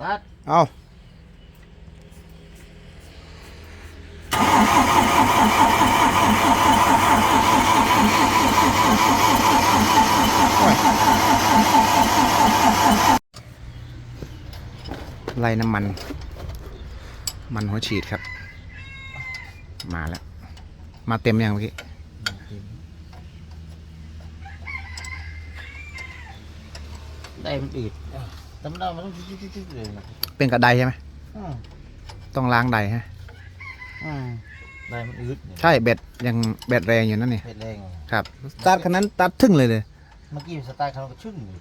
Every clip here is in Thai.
ตัดเอาโอ้ยไล่น้ำมัน มันหัวฉีดครับ มาแล้ว มาเต็มยังเมื่อกี้ได้มันอืด ตำดามันต้องจิ๊ดๆๆเลยนะเป็นกระไดใช่ไหมอืมต้องล้างไดฮะอืมได้มันอืดเนี่ยใช่เบ็ดยังเบ็ดแรงอยู่นั่นนี่เผ็ดแรงอะครับสตาร์ทคันนั้นตัดทึ่งเลยเลย เมื่อกี้สไตล์เขาก็ชึ่งเลย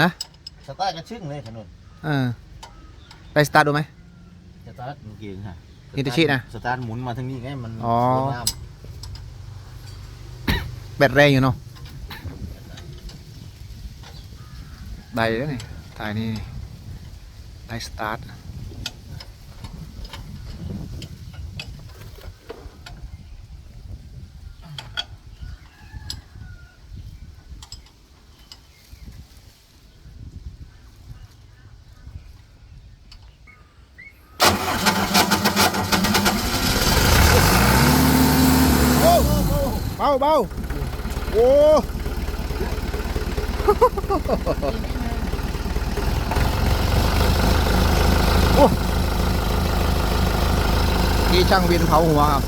ฮะ สไตล์ก็ชึ่งเลยขนุนเออไปสตาร์ทดูไหมสตาร์ทเมื่อกี้ฮะฮิตาชินะสตาร์ทหมุนมาทางนี้ไงมันอ๋อ สวยงามแบตแรงอยู่เนาะไดแล้วนี่ ถ่ายนี่ไดสตาร์ทเบาเบาโอ้โอ้ นี่ช่างวินเผาหัวครับ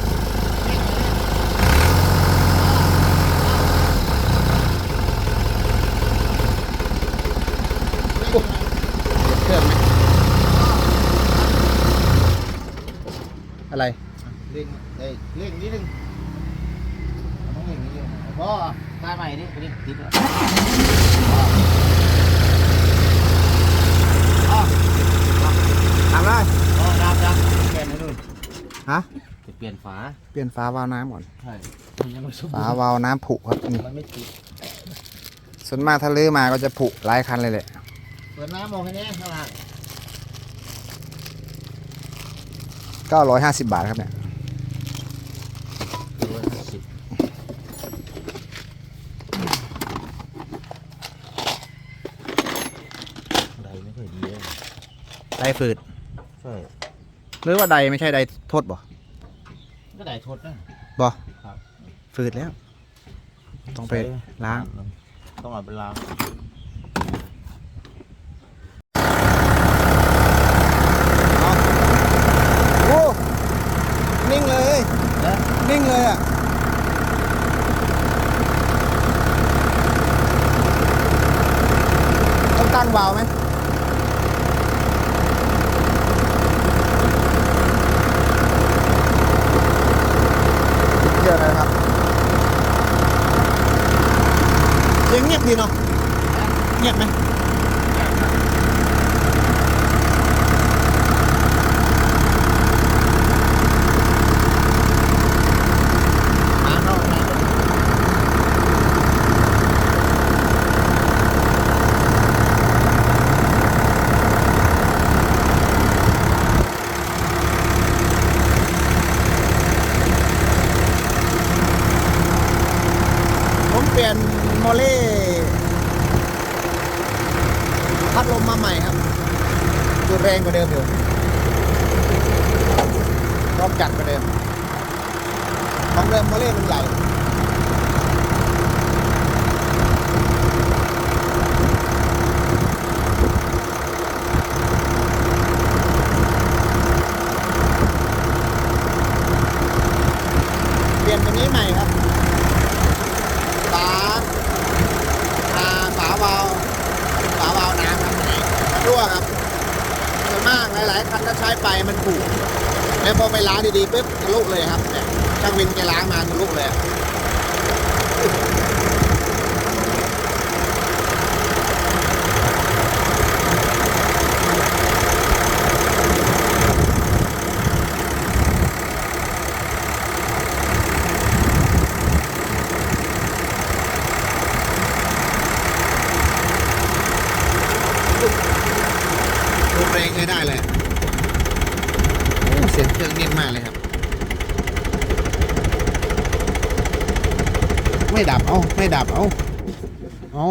โอ้เครื่องไหมอะไรเร่งเอ้ยเร่งนิดนึงต้องเร่งนิดนึงพ่อตายใหม่ดิไปดิติดแล้วอ๋อ ทำได้ อ๋อดับดับเปลี่ยนให้ดู ฮะ จะเปลี่ยนฝา เปลี่ยนฝาวาล์วน้ำก่อน ใช่มันยังไม่สมบูฝารณ์วาล์วน้ำผุครับนี่มันไม่ติด ส่วนมากถ้าลื้อมาก็จะผุหลายคันเลยแหละเปิดน้ำมองให้แน่ข้างล่าง950 บาทครับเนี่ยร้อยห้าสิบใดไม่ค่อยดีเลยไดฝืดใช่หรือว่าไดไม่ใช่ไดโทษบ่ ก็ได้ทดนะบ่ครับฝืดแล้ว ต้องไปล้าง ต้องเอาไปล้างโอ้นิ่งเลยนะนิ่งเลยอะต้องตั้งวาล์วไหมเยอะเลยครับเสียงเงียบ ดีเนาะเงียบไหม หานอกนะ ผมเปลี่ยนโมเล่ พัดลมมาใหม่ครับดูแรงกว่าเดิมอยู่รอบจัดกว่าเดิมของเดิมโมเล่มันใหญ่ เปลี่ยนตัวนี้ใหม่ครับ ฝาอ่าฝาวาล์วฝาวาล์วน้ำครับอันนี้มันรั่วครับส่วนมากหลาย ๆ คันถ้าใช้ไป มันผูกแล้วพอไปล้างดีๆปุ๊บทะลุเลยครับเนี่ยช่างวินแกล้างมาทะลุเลย เสียงเครื่องนิ่มมากเลยครับ ไม่ดับ เอาไม่ดับ เอาเอา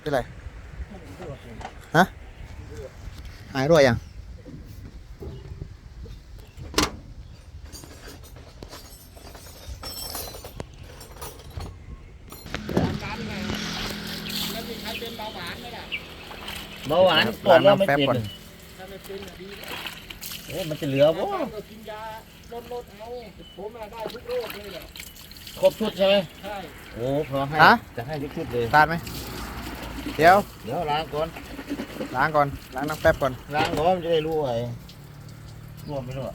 เป็นไร ฮะ หายรวยยัง เบาหวานครับก่อนแล้วไม่ล้างน้ำแป๊บเป็นก่อนเอ๊ะมันจะเหลือบ่ก็กินยาลดลดเอาผมอะได้ทุกโรคเลยแหละครบชุดใช่ไหมใช่โอ้พอให้ฮะ จะให้ทุกชุดเลยตาดไหมเดี๋ยวเดี๋ยวล้างก่อนล้างก่อนล้างน้ำแป๊บก่อนล้างก่อนมันจะได้รู้ไอ้รั่วไม่รั่ว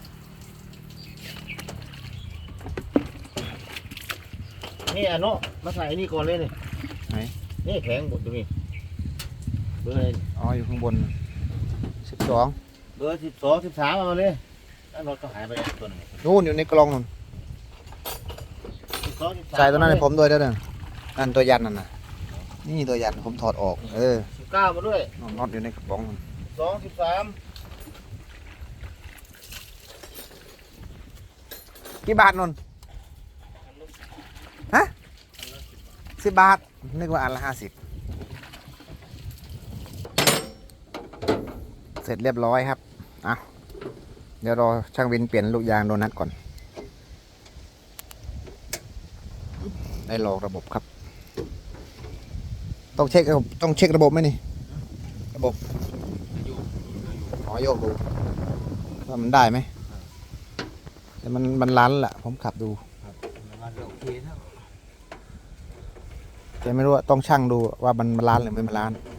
นี่อะเนาะมาใส่นี่ก่อนเลยนี่ไหนนี่แข็งหมดตรงนี้เบอร์อะไรอ๋ออยู่ข้างบนสิบสองเบอร์สิบสองสิบสามเอาเลยแล้วรถก็หายไปแล้วตัวหนึงนู่นอยู่ในกล่องนู่นสิบสองสิบสามใส่ตัวนั้นให้ผมด้วยเด้อเด้อนั่นตัวยันนั่นน่ะ นี่ตัวยันผมถอดออก เออสิบเก้ามาด้วยน็อตอยู่ในกระป๋องนู่นสองสิบสามกี่บาทนนฮะสิบบาทนึกว่าอันละห้าสิบ สร็จเรียบร้อยครับอะเดี๋ยวรอช่างวินเปลี่ยนลูกยางโดนัทก่อน ได้ลองระบบครับ ต้องเช็คระบบต้องเช็คระบบไหมนี่ ระบบอ๋อโยกดูว่ามันได้ไหม แต่มันมันลันแหละผมขับดูโอเคครับแต่ไม่รู้ว่าต้องช่างดูว่ามันบาลานซ์หรือไม่บาลานซ์อ